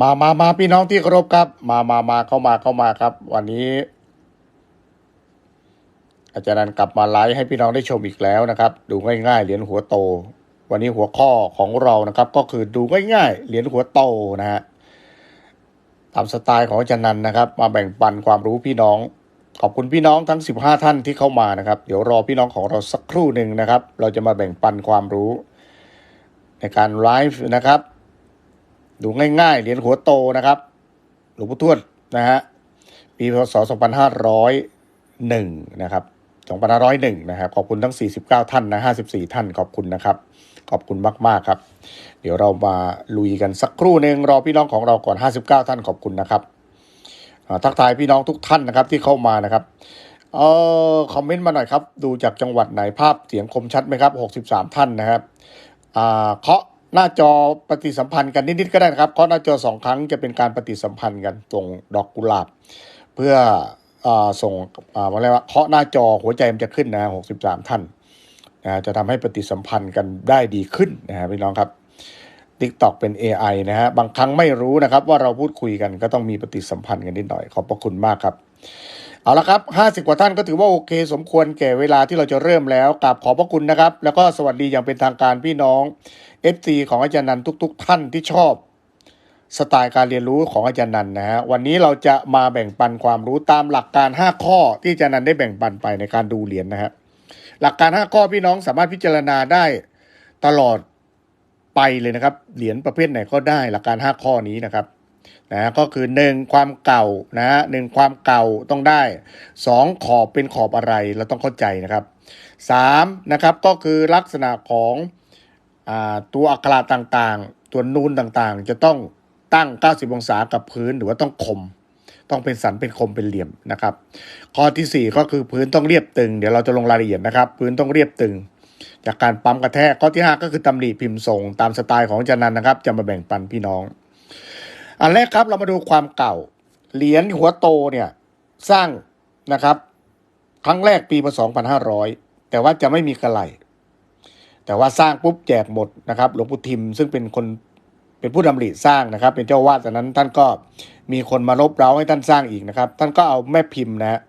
มามามาพี่น้องที่เคารพครับ มามามาเข้ามาเข้ามาครับ วันนี้ อาจารย์นันกลับมาไลฟ์ให้พี่น้องได้ชมอีกแล้วนะครับ ดูง่ายๆ เหรียญหัวโต วันนี้หัวข้อของเรานะครับ ก็คือดูง่ายๆ เหรียญหัวโตนะฮะตามสไตล์ของอาจารย์นันนะครับ มาแบ่งปันความรู้พี่น้อง ขอบคุณพี่น้องทั้ง 15 ท่านที่เข้ามานะครับ เดี๋ยวรอพี่น้องของเราสักครู่หนึ่งนะครับ เราจะมาแบ่งปันความรู้ ในการไลฟ์นะครับ ดูง่ายๆ เหรียญหัวโตนะครับ หลวงพ่อทวดนะฮะ ปีพศ 2501 นะครับ 2501 นะครับ ขอบคุณทั้ง 49 ท่านนะ 54 ท่าน ขอบคุณนะครับ ขอบคุณมาก ๆ ครับ เดี๋ยวเรามาลุยกันสักครู่หนึ่งรอพี่น้องของเราก่อน 59 ท่าน ขอบคุณนะครับ ทักทายพี่น้องทุกท่านนะครับที่เข้ามานะครับเออคอมเมนต์มาหน่อยครับ ดูจากจังหวัดไหนภาพเสียงคมชัดไหมครับ 63 ท่านนะครับ อ่าเคาะ หน้าจอปฏิสัมพันธ์กันนิดๆก็ได้นะครับเคาะหน้าจอสองครั้งจะเป็นการปฏิสัมพันธ์กันตรงดอกกุหลาบ เพื่ออส่งอะไรว่าเคาะหน้าจอหัวใจมันจะขึ้นนะหกสิบสามท่านนะจะทำให้ปฏิสัมพันธ์กันได้ดีขึ้นนะฮะพี่น้องครับ TikTok เป็น AI นะฮะบางครั้งไม่รู้นะครับ ว่าเราพูดคุยกันก็ต้องมีปฏิสัมพันธ์กันนิดหน่อย ขอบพระคุณมากครับ เอาละครับ 50 กว่าท่านก็ถือว่าโอเค สมควรแก่เวลาที่เราจะเริ่มแล้วกราบขอบพระคุณนะครับ แล้วก็สวัสดีอย่างเป็นทางการพี่น้อง FC ของอาจารย์นันทุก ๆ ท่านที่ชอบสไตล์การเรียนรู้ของอาจารย์นันนะฮะวันนี้เราจะมาแบ่งปันความรู้ตามหลักการ 5 ข้อที่อาจารย์นันได้แบ่งปันไปในการดูเหรียญนะฮะหลักการ 5 ข้อพี่น้องสามารถพิจารณาได้ตลอดไปเลยนะครับ เหรียญประเภทไหนก็ได้หลักการ 5 ข้อนี้นะครับ นะก็คือ 1 ความเก่านะฮะหนึ่งความเก่าต้องได้ 2 ขอบเป็นขอบอะไรเราต้องเข้าใจนะครับ3นะครับก็คือลักษณะของอตัวอักขระต่างๆ ตัวนูนต่างๆ จะต้องตั้ง 90 องศากับพื้นหรือว่าต้องคม ต้องเป็นสันเป็นคมเป็นเหลี่ยมนะครับข้อทีสี่4 ก็คือพื้นต้องเรียบตึง เดี๋ยวเราจะลงรายละเอียดนะครับ พื้นต้องเรียบตึงจากการปั๊มกระแทกข้อที่ 5 ก็คือตำหนิพิมพ์ทรงตามสไตล์ของอาจารย์นันนะครับ จะมาแบ่งปันพี่น้อง อันแรกครับเรามาดูความเก่า เหรียญหัวโตเนี่ยสร้างนะครับครั้งแรกปีพศ2500 แต่ว่าจะไม่มีกระไหลแต่ว่าสร้างปุ๊บแจกหมดนะครับหลวงปู่ทิมซึ่งเป็นคนเป็นผู้ดำริสร้างนะครับ เป็นเจ้าวาดแตอนนั้นท่านก็มีคนมารบเร้าให้ท่านสร้างอีกนะครับ ท่านก็เอาแม่พิมพ์นะฮะ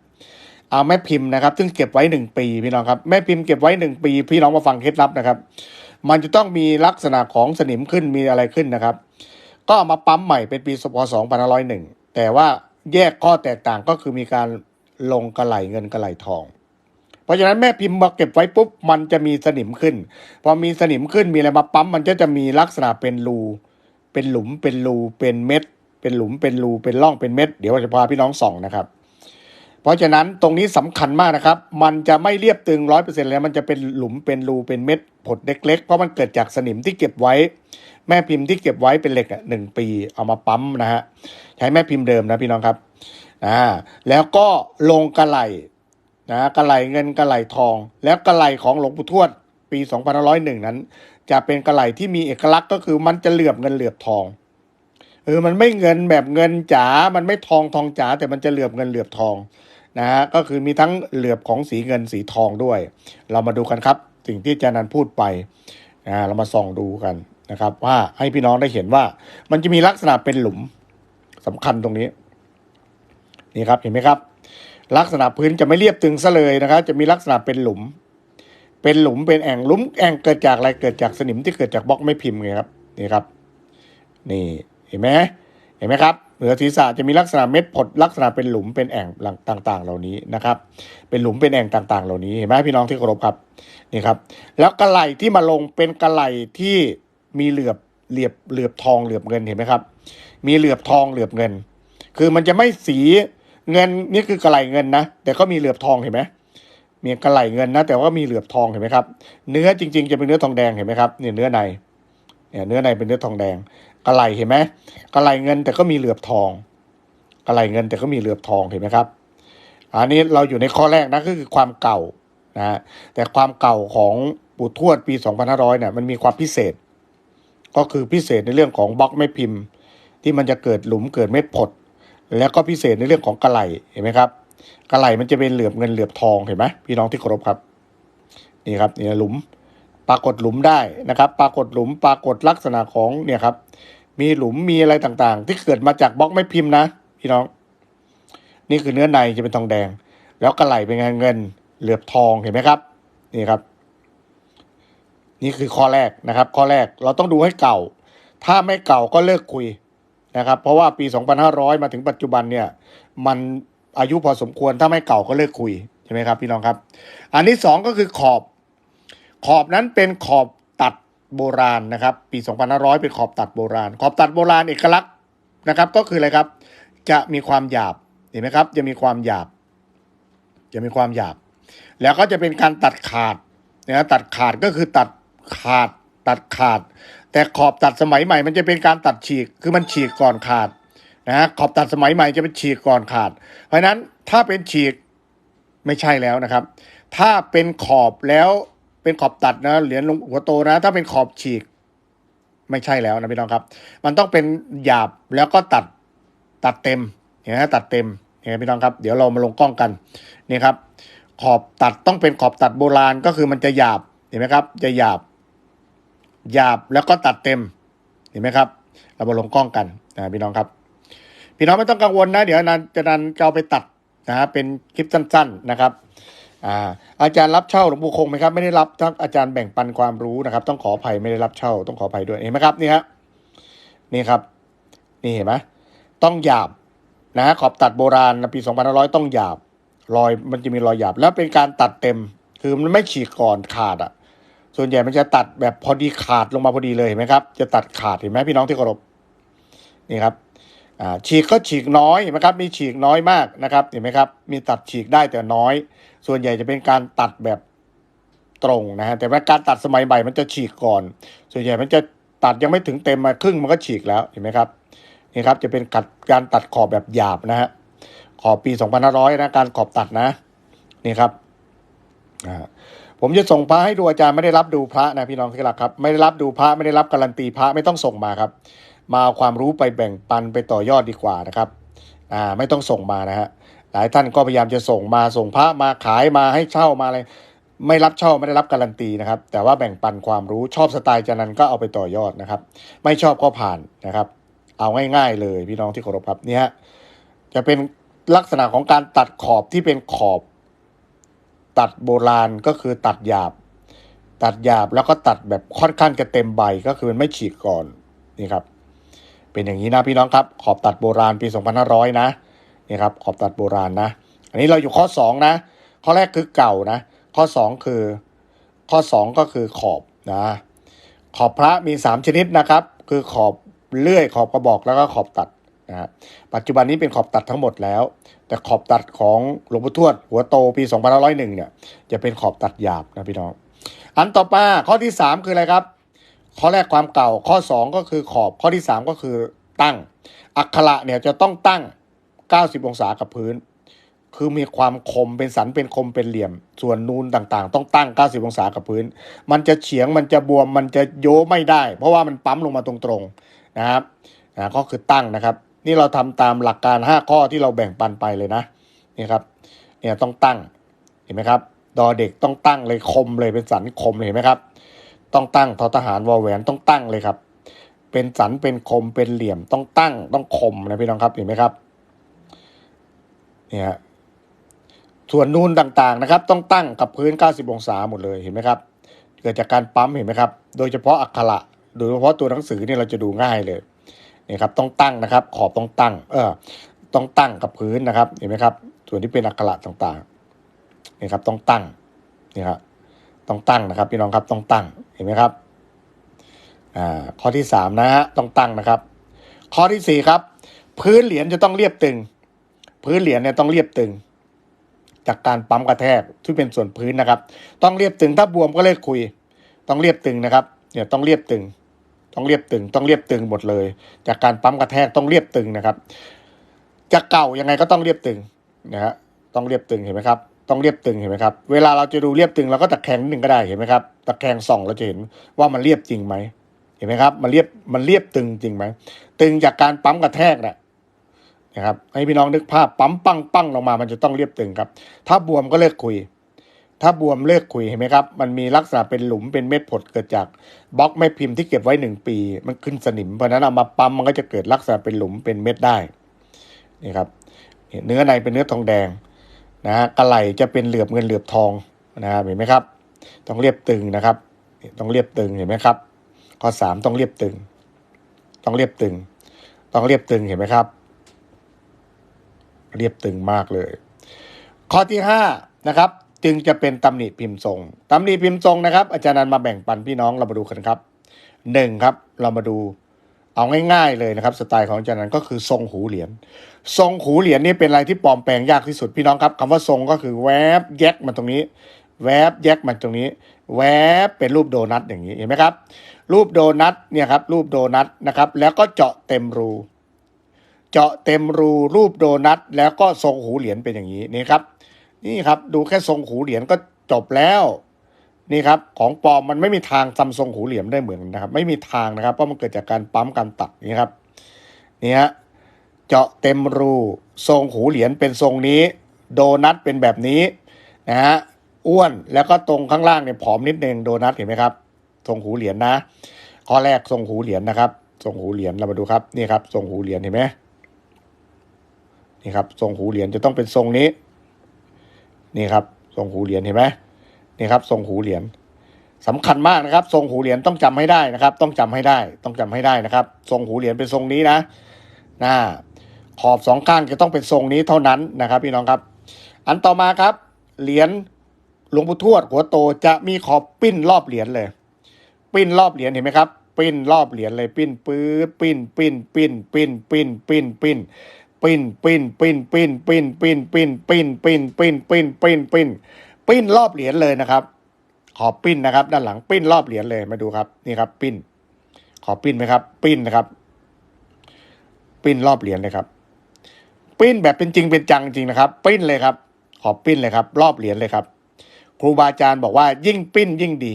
เอาแม่พิมพ์นะครับ ซึ่งเก็บไว้หนึ่งปีพี่น้องครับแม่พิมพ์เก็บไว้หนึ่งปี พี่น้องมาฟังเคล็ดลับนะครับ มันจะต้องมีลักษณะของสนิมขึ้นมีอะไรขึ้นนะครับ ก็เอามาปั๊มใหม่เป็นปีพศ2501 แต่ว่าแยกข้อแตกต่างก็คือมีการลงกระไหลเงินกระไหลทอง เพราะฉะนั้นแม่พิมพ์มาเก็บไว้ปุ๊บมันจะมีสนิมขึ้น พอมีสนิมขึ้นมีอะไรมาปั๊มมันก็จะมีลักษณะเป็นรู เป็นหลุมเป็นรูเป็นเม็ด เป็นหลุมเป็นรูเป็นร่องเป็นเม็ด เดี๋ยวจะพาพี่น้องส่องนะครับ เพราะฉะนั้นตรงนี้สำคัญมากนะครับ มันจะไม่เรียบตึงร้อยเปอร์เซ็นต์แล้วมันจะเป็นหลุมเป็นรูเป็นเม็ดผดเล็กๆ เพราะมันเกิดจากสนิมที่เก็บไว้ แม่พิมพ์ที่เก็บไว้เป็นเหล็กอะหนึ่งปีเอามาปั๊มนะฮะใช้แม่พิมพ์เดิมนะพี่น้องครับอ่าแล้วก็ลงกระไหลนะกระไหลเงินกระไหลทอง แล้วกระไหลของหลวงปู่ทวดปี2501 นั้น จะเป็นกระไหลที่มีเอกลักษณ์ก็คือมันจะเหลือบเงินเหลือบทองเออมันไม่เงินแบบเงินจ๋ามันไม่ทองทองจ๋าแต่มันจะเหลือบเงินเหลือบทอง นะฮะก็คือมีทั้งเหลือบของสีเงินสีทองด้วย เรามาดูกันครับ สิ่งที่อาจารย์นันพูดไปนะเรามาส่องดูกันนะครับ ว่าให้พี่น้องได้เห็นว่า มันจะมีลักษณะเป็นหลุมสำคัญตรงนี้นี่ครับเห็นไหมครับ ลักษณะพื้นจะไม่เรียบตึงซะเลยนะครับ จะมีลักษณะเป็นหลุม เป็นหลุมเป็นแอ่งหลุมแอ่งเกิดจากอะไรเกิดจากสนิมที่เกิดจากบล็อกไม่พิมพ์ไงครับนี่ครับ นี่เห็นไหมเห็นไหมครับ เหนือศีรษะจะมีลักษณะเม็ดผดลักษณะเป็นหลุมเป็นแอ่งต่างๆ เหล่านี้นะครับ เป็นหลุมเป็นแอ่งต่าง ๆ เหล่านี้เห็นไหมพี่น้องที่เคารพครับนี่ครับ แล้วกระไหลที่มาลงเป็นกระไหลที่มีเหลือบเหลือบเหลือบทองเหลือบเงินเห็นไหมครับ มีเหลือบทองเหลือบเงิน คือมันจะไม่สีเงินนี่คือกระไหลเงินนะแต่ก็มีเหลือบทองเห็นไหมมีกระไหลเงินนะแต่ว่ามีเหลือบทองเห็นไหมครับ เนื้อจริง ๆ จะเป็นเนื้อทองแดงเห็นไหมครับเนี่ยเนื้อใน เนี่ยเนื้อในเป็นเนื้อทองแดงกระไหลเห็นไหมกระไหลเงินแต่ก็มีเหลือบทองกระไหลเงินแต่ก็มีเหลือบทองเห็นไหมครับ อันนี้เราอยู่ในข้อแรกนะก็คือความเก่านะแต่ความเก่าของปู่ทวดปี 2500เนี่ยมันมีความพิเศษ ก็คือพิเศษในเรื่องของบล็อกไม่พิมพ์ ที่มันจะเกิดหลุมเกิดเม็ดผด แล้วก็พิเศษในเรื่องของกระไหลเห็นไหมครับกระไหลมันจะเป็นเหลือบเงินเหลือบทองเห็นไหมพี่น้องที่เคารพครับนี่ครับนี่หลุม ปรากฏหลุมได้นะครับ ปรากฏหลุมปรากฏลักษณะของเนี่ยครับ มีหลุมมีอะไรต่างๆ ที่เกิดมาจากบล็อกไม่พิมพ์นะ พี่น้อง นี่คือเนื้อในจะเป็นทองแดง แล้วกระไหลเป็นเงิน เหลือบทองเห็นไหมครับ นี่ครับ นี่คือข้อแรกนะครับ ข้อแรกเราต้องดูให้เก่า ถ้าไม่เก่าก็เลิกคุยนะครับ เพราะว่าปี 2500 มาถึงปัจจุบันเนี่ย มันอายุพอสมควรถ้าไม่เก่าก็เลิกคุยใช่ไหมครับ พี่น้องครับ อันที่สองก็คือขอบ ขอบนั้นเป็นขอบตัดโบราณนะครับ ปี2500 เป็นขอบตัดโบราณ ขอบตัดโบราณเอกลักษณ์นะครับ ก็คืออะไรครับ จะมีความหยาบเห็นไหมครับ จะมีความหยาบ จะมีความหยาบ แล้วก็จะเป็นการตัดขาดนะตัดขาดก็คือตัดขาดตัดขาด แต่ขอบตัดสมัยใหม่ มันจะเป็นการตัดฉีกคือมันฉีกก่อนขาดนะฮะขอบตัดสมัยใหม่จะเป็นฉีกก่อนขาด เพราะฉะนั้นถ้าเป็นฉีกไม่ใช่แล้วนะครับ ถ้าเป็นขอบแล้ว เป็นขอบตัดนะเหรียญหลวงหัวโตนะ ถ้าเป็นขอบฉีก ไม่ใช่แล้วนะพี่น้องครับ มันต้องเป็นหยาบแล้วก็ตัดตัดเต็มเห็นไหมตัดเต็มเห็นไหมพี่น้องครับ เดี๋ยวเรามาลงกล้องกันนี่ครับ ขอบตัดต้องเป็นขอบตัดโบราณก็คือมันจะหยาบเห็นไหมครับ จะหยาบ หยาบแล้วก็ตัดเต็ม เห็นไหมครับ เรามาลงกล้องกันนะพี่น้องครับ พี่น้องไม่ต้องกังวลนะ เดี๋ยวนันจะนันจะเอาไปตัดนะฮะเป็นคลิปสั้น ๆนะครับ อ่าอาจารย์รับเช่าหลวงปู่คงไหมครับไม่ได้รับทั้งอาจารย์แบ่งปันความรู้นะครับ ต้องขออภัยไม่ได้รับเช่า ต้องขออภัยด้วยเห็นไหมครับนี่ฮะนี่ครับ นี่เห็นไหมต้องหยาบนะขอบตัดโบราณนะปี2500ต้องหยาบรอยมันจะมีรอยหยาบ แล้วเป็นการตัดเต็ม คือมันไม่ฉีกก่อนขาดอะ ส่วนใหญ่มันจะตัดแบบพอดีขาดลงมาพอดีเลยเห็นไหมครับ จะตัดขาดเห็นไหมพี่น้องที่เคารพนี่ครับ ฉีกก็ฉีกน้อยนไหมครับมีฉีกน้อยมากนะครับเห็นไหมครับมีตัดฉีกได้แต่น้อย ส่วนใหญ่จะเป็นการตัดแบบตรงนะฮะแต่ว่าการตัดสมัยใหม่มันจะฉีกก่อน ส่วนใหญ่มันจะตัดยังไม่ถึงเต็มมาครึ่งมันก็ฉีกแล้วเห็นไหมครับนี่ครับจะเป็นการตัดขอบแบบหยาบนะฮะขอบปี 2500 นะการขอบตัดนะนี่ครับผมจะส่งพระให้ดูอาจารย์ไม่ได้รับดูพระนะพี่น้องที่รักครับ ไม่ได้รับดูพระไม่ได้รับการันตีพระไม่ต้องส่งมาครับ มาเอาความรู้ไปแบ่งปันไปต่อยอดดีกว่านะครับอ่าไม่ต้องส่งมานะฮะหลายท่านก็พยายามจะส่งมาส่งพระมาขายมาให้เช่ามาอะไรไม่รับเช่าไม่ได้รับการันตีนะครับ แต่ว่าแบ่งปันความรู้ชอบสไตล์จานันก็เอาไปต่อยอดนะครับ ไม่ชอบก็ผ่านนะครับ เอาง่าย ๆ เลยพี่น้องที่เคารพครับเนี่ยจะเป็นลักษณะของการตัดขอบที่เป็นขอบ ตัดโบราณก็คือตัดหยาบ ตัดหยาบแล้วก็ตัดแบบค่อนข้างจะเต็มใบก็คือมันไม่ฉีกก่อนนี่ครับ เป็นอย่างนี้นะพี่น้องครับขอบตัดโบราณปี2500นะนี่ครับขอบตัดโบราณนะ อันนี้เราอยู่ข้อ 2 นะ ข้อแรกคือเก่านะ ข้อ 2 คือ ข้อ 2 ก็คือขอบนะขอบพระมี 3 ชนิดนะครับ คือขอบเลื่อยขอบกระบอกแล้วก็ขอบตัดนะฮะปัจจุบันนี้เป็นขอบตัดทั้งหมดแล้ว แต่ขอบตัดของหลวงปู่ทวด หัวโตปี2501เนี่ยจะเป็นขอบตัดหยาบนะพี่น้องอันต่อมาข้อที่ 3 คืออะไรครับ ข้อแรกความเก่า ข้อ 2 ก็คือขอบ ข้อที่ 3 ก็คือตั้ง อักขระเนี่ยจะต้องตั้ง 90 องศากับพื้น คือมีความคมเป็นสันเป็นคมเป็นเหลี่ยม ส่วนนูนต่างๆ ต้องตั้ง 90 องศากับพื้น มันจะเฉียงมันจะบวมมันจะโยไม่ได้ เพราะว่ามันปั๊มลงมาตรงๆนะครับนะก็คือตั้งนะครับ นี่เราทำตามหลักการ 5 ข้อที่เราแบ่งปันไปเลยนะนี่ครับเนี่ยต้องตั้งเห็นไหมครับ ดอเด็กต้องตั้งเลยคมเลยเป็นสันคมเห็นไหมครับ ต้องตั้งทอทหารวอแหวนต้องตั้งเลยครับ เป็นสันเป็นคมเป็นเหลี่ยมต้องตั้งต้องคมนะพี่น้องครับเห็นไหมครับเนี่ยฮะส่วนนูนต่างๆนะครับ ต้องตั้งกับพื้น 90 องศาหมดเลยเห็นไหมครับ เกิดจากการปั๊มเห็นไหมครับ โดยเฉพาะอักขระโดยเฉพาะตัวหนังสือเนี่ยเราจะดูง่ายเลยนี่ครับต้องตั้งนะครับ ขอบต้องตั้ง เออต้องตั้งกับพื้นนะครับ เห็นไหมครับ ส่วนที่เป็นอักขระต่างๆนี่ครับต้องตั้งนี่ครับต้องตั้งนะครับ พี่น้องครับต้องตั้ง เห็นไหมครับอ่าข้อที่สามนะฮะต้องตั้งนะครับ ข้อที่สี่ครับ พื้นเหรียญจะต้องเรียบตึง พื้นเหรียญเนี่ยต้องเรียบตึง จากการปั๊มกระแทกที่เป็นส่วนพื้นนะครับ ต้องเรียบตึงถ้าบวมก็เลิกคุย ต้องเรียบตึงนะครับ เนี่ยต้องเรียบตึง ต้องเรียบตึง ต้องเรียบตึงหมดเลย จากการปั๊มกระแทกต้องเรียบตึงนะครับจะเก่ายังไงก็ต้องเรียบตึงนะฮะต้องเรียบตึงเห็นไหมครับ ต้องเรียบตึงเห็นไหมครับ เวลาเราจะดูเรียบตึงเราก็ตะแคงนิดนึงก็ได้เห็นไหมครับ ตะแคงส่องเราจะเห็นว่ามันเรียบจริงไหม เห็นไหมครับ มันเรียบ มันเรียบตึงจริงไหม ตึงจากการปั๊มกระแทกนะนะครับ ให้พี่น้องนึกภาพปั๊มปั้งปั้งลงมา มันจะต้องเรียบตึงครับ ถ้าบวมก็เลิกคุย ถ้าบวมเลิกขุยเห็นไหมครับ มันมีลักษณะเป็นหลุมเป็นเม็ดผดเกิดจากบล็อกแม่พิมพ์ที่เก็บไว้หนึ่งปี มันขึ้นสนิม เพราะนั้นเอามาปั๊มมันก็จะเกิดลักษณะเป็นหลุมเป็นเม็ดได้ นี่ครับ เนื้อในเป็นเนื้อทองแดง นะกระไหลจะเป็นเหลือบเงินเหลือบทองนะครับเห็นไหมครับ ต้องเรียบตึงนะครับต้องเรียบตึงเห็นไหมครับข้อสามต้องเรียบตึง ต้องเรียบตึง ต้องเรียบตึงเห็นไหมครับ เรียบตึงมากเลย ข้อที่ห้านะครับจึงจะเป็นตำหนิพิมพ์ทรงตำหนิพิมพ์ทรงนะครับ อาจารย์นันมาแบ่งปันพี่น้องเรามาดูกันครับหนึ่งครับ เรามาดู เอาง่ายๆเลยนะครับ สไตล์ของอาจารย์นันก็คือทรงหูเหรียญทรงหูเหรียญนี่เป็นอะไรที่ปลอมแปลงยากที่สุดพี่น้องครับคำว่าทรงก็คือแวบแยกมันตรงนี้ แวบแยกมันตรงนี้ แวบเป็นรูปโดนัทอย่างนี้เห็นไหมครับ รูปโดนัทเนี่ยครับรูปโดนัทนะครับ แล้วก็เจาะเต็มรู เจาะเต็มรูรูปโดนัทแล้วก็ทรงหูเหรียญเป็นอย่างนี้นี่ครับ นี่ครับดูแค่ทรงหูเหรียญก็จบแล้ว นี่ครับของปลอมมันไม่มีทางทำทรงหูเหรียญได้เหมือนนนะครับ ไม่มีทางนะครับเพราะมันเกิดจากการปั๊มการตัดนี่ครับนี่ฮะเจาะเต็มรูทรงหูเหรียญเป็นทรงนี้ โดนัทเป็นแบบนี้นะฮะอ้วนแล้วก็ตรงข้างล่างเนี่ยผอมนิดนึงโดนัทเห็นไหมครับทรงหูเหรียญนะ ข้อแรกทรงหูเหรียญนะครับทรงหูเหรียญเรามาดูครับนี่ครับทรงหูเหรียญเห็นไหมนี่ครับทรงหูเหรียญจะต้องเป็นทรงนี้ นี่ครับทรงหูเหรียญเห็นไหม นี่ครับทรงหูเหรียญสำคัญมากนะครับ ทรงหูเหรียญต้องจำให้ได้นะครับ ต้องจำให้ได้ ต้องจำให้ได้นะครับ ทรงหูเหรียญเป็นทรงนี้นะนะขอบสองข้างจะต้องเป็นทรงนี้เท่านั้นนะครับ พี่น้องครับ อันต่อมาครับ เหรียญหลวงปู่ทวดหัวโตจะมีขอบปิ้นรอบเหรียญเลย ปิ้นรอบเหรียญเห็นไหมครับ ปิ้นรอบเหรียญเลยปิ้นปื๊ดปิ้นปิ้นปิ้นปิ้นปิ้นปิ้นปิ้นปิ้นปิ้นปิ้นปิ้นปิ้นปิ้นปิ้นปิ้นปิ้นปิ้นปิ้นปิ้น ปิ้นรอบเหรียญเลยนะครับ ขอบปิ้นนะครับ ด้านหลังปิ้นรอบเหรียญเลยมาดูครับนี่ครับ ปิ้น ขอปิ้นไหมครับ ปิ้นนะครับ ปิ้นรอบเหรียญเลยครับ ปิ้นแบบเป็นจริงเป็นจังจริงนะครับ ปิ้นเลยครับ ขอปิ้นเลยครับ รอบเหรียญเลยครับ ครูบาอาจารย์บอกว่ายิ่งปิ้นยิ่งดี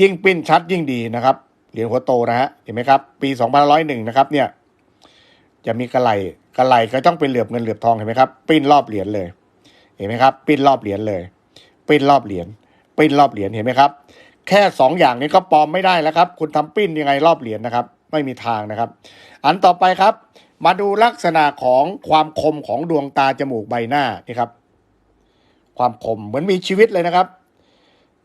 ยิ่งปิ้นชัดยิ่งดีนะครับเหรียญหัวโตนะฮะเห็นไหมครับ ปี2501นะครับ เนี่ย จะมีกระไหลกระไหลก็ต้องเป็นเหลือบเงินเหลือบทองเห็นไหมครับ ปิ้นรอบเหรียญเลย ห็นไหมครับปิ้นรอบเหรียญเลยปิ้นรอบเหรียญปิ้นรอบเหรียญเห็นไหมครับ แค่สองอย่างนี้ก็ปลอมไม่ได้แล้วครับ คุณทำปิ้นยังไงรอบเหรียญนะครับ ไม่มีทางนะครับ อันต่อไปครับ มาดูลักษณะของความคมของดวงตาจมูกใบหน้านี่ครับ ความคมเหมือนมีชีวิตเลยนะครับ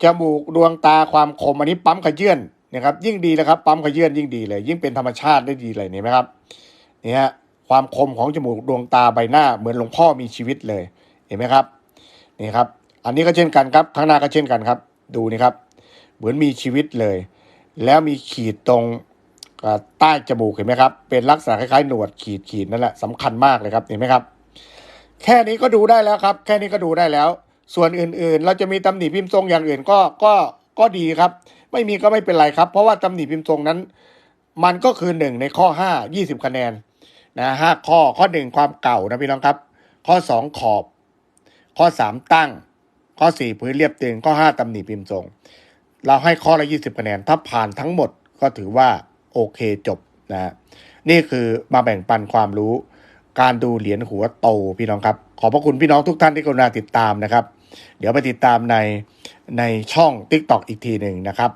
จมูกดวงตาความคมอันนี้ปั๊มขยื่นนะครับ ยิ่งดีนะครับปั๊มขยื่นยิ่งดีเลย ยิ่งเป็นธรรมชาติได้ดีเลยเห็นไหมครับนี่ฮะความคมของจมูกดวงตาใบหน้า เหมือนหลวงพ่อมีชีวิตเลย เห็นไหมครับนี่ครับ อันนี้ก็เช่นกันครับข้างหน้าก็เช่นกันครับ ดูนี่ครับ เหมือนมีชีวิตเลย แล้วมีขีดตรงใต้จมูกเห็นไหมครับ เป็นลักษณะคล้ายๆหนวดขีดขีดนั่นแหละสำคัญมากเลยครับเห็นไหมครับ แค่นี้ก็ดูได้แล้วครับ แค่นี้ก็ดูได้แล้ว ส่วนอื่นๆ เราจะมีตำหนิพิมพ์ทรงอย่างอื่นก็ก็ก็ดีครับ ไม่มีก็ไม่เป็นไรครับ เพราะว่าตำหนิพิมพ์ทรงนั้น มันก็คือหนึ่งในข้อห้ายี่สิบคะแนนนะห้าข้อข้อหนึ่งความเก่านะพี่น้องครับ ข้อสองขอบ ข้อสามตั้ง ข้อสี่พื้นเรียบเตียงข้อห้าตำหนิพิมพ์ทรง เราให้ข้อละยี่สิบคะแนน ถ้าผ่านทั้งหมดก็ถือว่าโอเคจบนะฮะนี่คือมาแบ่งปันความรู้ การดูเหรียญหัวโตพี่น้องครับ ขอบพระคุณพี่น้องทุกท่านที่กรุณาติดตามนะครับ เดี๋ยวไปติดตามในในช่อง TikTok อีกทีหนึ่งนะครับ